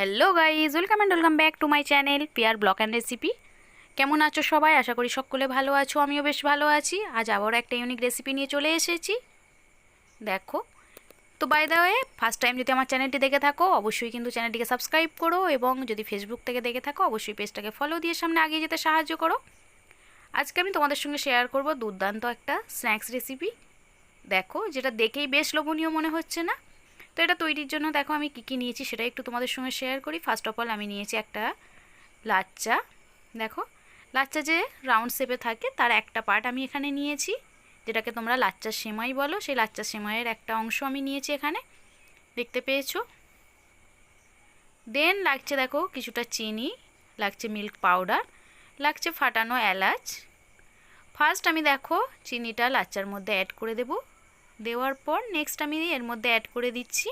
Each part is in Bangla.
Hello guys welcome and welcome back to my channel Piyar blog and recipe কেমন আছো সবাই? আশা করি সকলে ভালো আছো, আমিও বেশ ভালো আছি। আজ আবারও একটা ইউনিক রেসিপি নিয়ে চলে এসেছি। দেখো। তো by the way first time যদি আমার চ্যানেলটি দেখে থাকো, অবশ্যই কিন্তু চ্যানেলটিকে সাবস্ক্রাইব করো এবং যদি ফেসবুক থেকে দেখে থাকো, অবশ্যই পেজটাকে ফলো দিয়ে সামনে এগিয়ে যেতে সাহায্য করো। আজকে আমি তোমাদের সঙ্গে শেয়ার করব দুর্দান্ত একটা স্ন্যাক্স রেসিপি দেখো, যেটা দেখেই বেশ লোভনীয় মনে হচ্ছে না। তো এটা তৈরির জন্য দেখো আমি কী কী নিয়েছি সেটা একটু তোমাদের সঙ্গে শেয়ার করি। ফার্স্ট অফ অল আমি নিয়েছি একটা লাচ্চা। দেখো, লাচ্চা যে রাউন্ড শেপে থাকে, তার একটা পার্ট আমি এখানে নিয়েছি, যেটাকে তোমরা লাচ্চার সেমাই বলো। সেই লাচ্চার সেমাইয়ের একটা অংশ আমি নিয়েছি এখানে। দেখতে পেয়েছ? দেন লাগছে দেখো কিছুটা চিনি, লাগছে মিল্ক পাউডার লাগছে ফাটানো এলাচ। ফার্স্ট আমি দেখো চিনিটা লাচ্চার মধ্যে অ্যাড করে দেবো। দেওয়ার পর নেক্সট আমি এর মধ্যে অ্যাড করে দিচ্ছি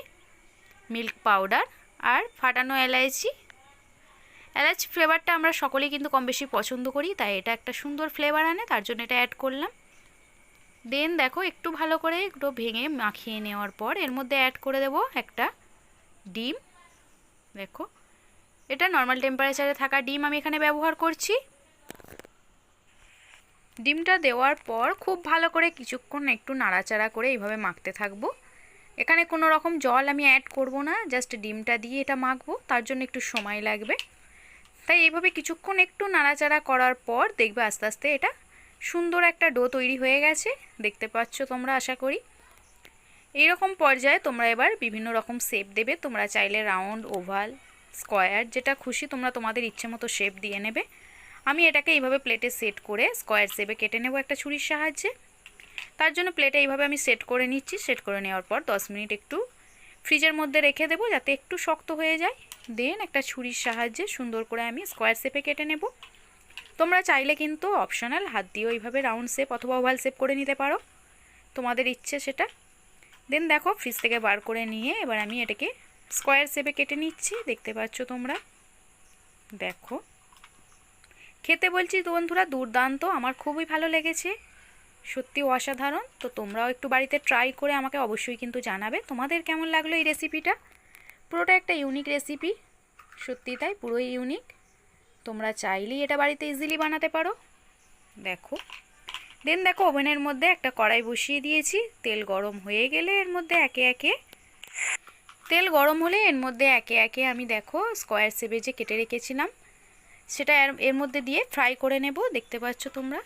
মিল্ক পাউডার আর ফাটানো এলাইচি। এলাচ ফ্লেভারটা আমরা সকলেই কিন্তু কম বেশি পছন্দ করি, তাই এটা একটা সুন্দর ফ্লেভার আনে, তার জন্য এটা অ্যাড করলাম। দেন দেখো একটু ভালো করে একটু ভেঙে মাখিয়ে নেওয়ার পর এর মধ্যে অ্যাড করে দেব একটা ডিম। দেখো, এটা নর্মাল টেম্পারেচারে থাকা ডিম আমি এখানে ব্যবহার করছি। ডিমটা দেওয়ার পর খুব ভালো করে কিছুক্ষণ একটু নাড়াচাড়া করে এইভাবে মাখতে থাকব। এখানে কোনো রকম জল আমি অ্যাড করব না জাস্ট ডিমটা দিয়ে এটা মাখবো, তার জন্য একটু সময় লাগবে। তাই এইভাবে কিছুক্ষণ একটু নাড়াচাড়া করার পর দেখবে আস্তে আস্তে এটা সুন্দর একটা ডো তৈরি হয়ে গেছে। দেখতে পাচ্ছ তোমরা, আশা করি। এইরকম পর্যায়ে তোমরা এবার বিভিন্ন রকম শেপ দেবে। তোমরা চাইলে রাউন্ড ওভাল স্কোয়ার যেটা খুশি তোমরা তোমাদের ইচ্ছে মতো শেপ দিয়ে নেবে। আমি এটাকে এইভাবে প্লেটে সেট করে স্কোয়ার শেপে কেটে নেব একটা ছুরির সাহায্যে। তার জন্য প্লেটে এইভাবে আমি সেট করে নিচ্ছি। সেট করে নেওয়ার পর দশ মিনিট একটু ফ্রিজের মধ্যে রেখে দেবো যাতে একটু শক্ত হয়ে যায়। দেন একটা ছুরির সাহায্যে সুন্দর করে আমি স্কোয়ার শেপে কেটে নেব। তোমরা চাইলে কিন্তু অপশনাল হাত দিয়েও এইভাবে রাউন্ড শেপ অথবা ওভাল শেপ করে নিতে পারো। তোমাদের ইচ্ছে সেটা। দেন দেখো ফ্রিজ থেকে বার করে নিয়ে এবার আমি এটাকে স্কোয়ার শেপে কেটে নিচ্ছি। দেখতে পাচ্ছ তোমরা? দেখো। খেতে বলছি বন্ধুরা, দুর্দান্ত, আমার খুবই ভালো লেগেছে। সত্যি অসাধারণ, তো তোমরাও একটু বাড়িতে ট্রাই করে আমাকে অবশ্যই কিন্তু জানাবে। তোমাদের কেমন লাগল এই রেসিপিটা পুরোটা একটা ইউনিক রেসিপি সত্যি তাই, পুরোই ইউনিক তোমরা চাইলেই এটা বাড়িতে ইজিলি বানাতে পারো। দেখো দেন দেখো, ওভেনের মধ্যে একটা কড়াই বসিয়ে দিয়েছি। তেল গরম হয়ে গেলে এর মধ্যে একে একে, তেল গরম হলে এর মধ্যে একে একে আমি দেখো স্কোয়ার শেপে যে কেটে রেখেছিলাম সেটা এর মধ্যে দিয়ে ফ্রাই করে নেব, দেখতে পাচ্ছ তোমরা।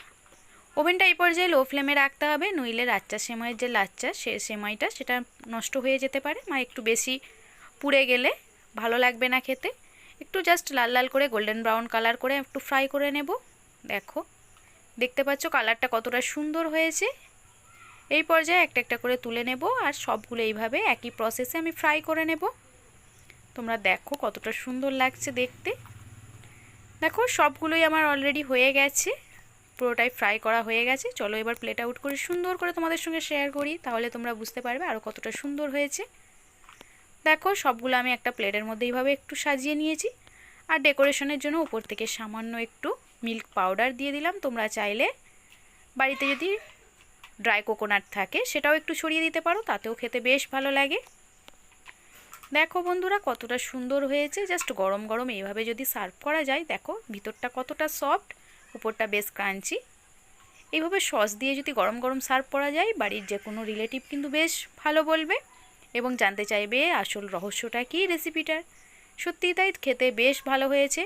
ওভেনটা এই পর্যায়ে লো ফ্লেমে রাখতে হবে, নইলে লাচ্চা সেমাইয়ের যে লাচ্চা, সে সেমাইটা, সেটা নষ্ট হয়ে যেতে পারে। মা, একটু বেশি পুড়ে গেলে ভালো লাগবে না খেতে। একটু জাস্ট লাল লাল করে গোল্ডেন ব্রাউন কালার করে একটু ফ্রাই করে নেব। দেখো, দেখতে পাচ্ছ কালারটা কতটা সুন্দর হয়েছে। এই পর্যায়ে একটা একটা করে তুলে নেব আর সবগুলো এইভাবে একই প্রসেসে আমি ফ্রাই করে নেব। তোমরা দেখো কতটা সুন্দর লাগছে দেখতে। দেখো, সবগুলোই আমার অলরেডি হয়ে গেছে। পুরোটাই ফ্রাই করা হয়ে গেছে। চলো এবার প্লেট আউট করে সুন্দর করে তোমাদের সঙ্গে শেয়ার করি, তাহলে তোমরা বুঝতে পারবে আরও কতটা সুন্দর হয়েছে। দেখো, সবগুলো আমি একটা প্লেটের মধ্যে এইভাবে একটু সাজিয়ে নিয়েছি। আর ডেকোরেশনের জন্য উপর থেকে সামান্য একটু মিল্ক পাউডার দিয়ে দিলাম। তোমরা চাইলে বাড়িতে যদি ড্রাই কোকোনাট থাকে, সেটাও একটু ছড়িয়ে দিতে পারো, তাতেও খেতে বেশ ভালো লাগে। দেখো বন্ধুরা, কতটা সুন্দর হয়েছে। জাস্ট গরম গরম এইভাবে যদি সার্ভ করা যায়, দেখো ভিতরটা কতটা সফট, উপরটা বেশ ক্রাঞ্চি। এইভাবে সস দিয়ে যদি গরম গরম সার্ভ করা যায়, বাড়ির যে কোনো রিলেটিভ কিন্তু বেশ ভালো বলবে এবং জানতে চাইবে আসল রহস্যটা কি রেসিপিটার। সত্যিই তাই খেতে বেশ ভালো হয়েছে।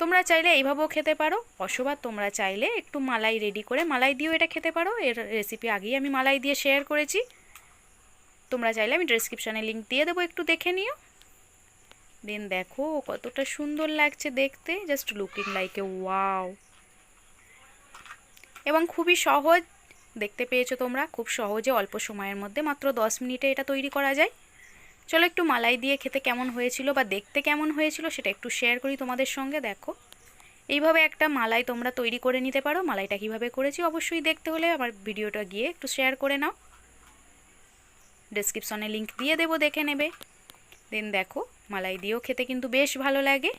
তোমরা চাইলে এইভাবেও খেতে পারো অসবা তোমরা চাইলে একটু মালাই রেডি করে মালাই দিয়েও এটা খেতে পারো। এর রেসিপি আগেই আমি মালাই দিয়ে শেয়ার করেছি। তোমরা চাইলে আমি ডেসক্রিপশানে লিঙ্ক দিয়ে দেবো, একটু দেখে নিও। দেন দেখো, কতটা সুন্দর লাগছে দেখতে just looking like a wow এবং খুবই সহজ, দেখতে পেয়েছ তোমরা, খুব সহজে অল্প সময়ের মধ্যে মাত্র দশ মিনিটে এটা তৈরি করা যায়। চলো একটু মালাই দিয়ে খেতে কেমন হয়েছিল বা দেখতে কেমন হয়েছিল সেটা একটু শেয়ার করি তোমাদের সঙ্গে, দেখো। এইভাবে একটা মালাই তোমরা তৈরি করে নিতে পারো, মালাইটা কীভাবে করেছি অবশ্যই দেখতে হলে আমার ভিডিওটা গিয়ে একটু শেয়ার করে নাও। ডেসক্রিপশনে লিঙ্ক দিয়ে দেবো, দেখে নেবে। দেন দেখো, মালাই দিয়েও খেতে কিন্তু বেশ ভালো লাগে।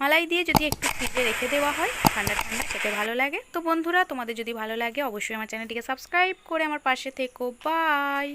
মালাই দিয়ে যদি একটু ফ্রিজে রেখে দেওয়া হয়, ঠান্ডা ঠান্ডা খেতে ভালো লাগে। তো বন্ধুরা, তোমাদের যদি ভালো লাগে, অবশ্যই আমার চ্যানেলটিকে সাবস্ক্রাইব করে আমার পাশে থেকো। বাই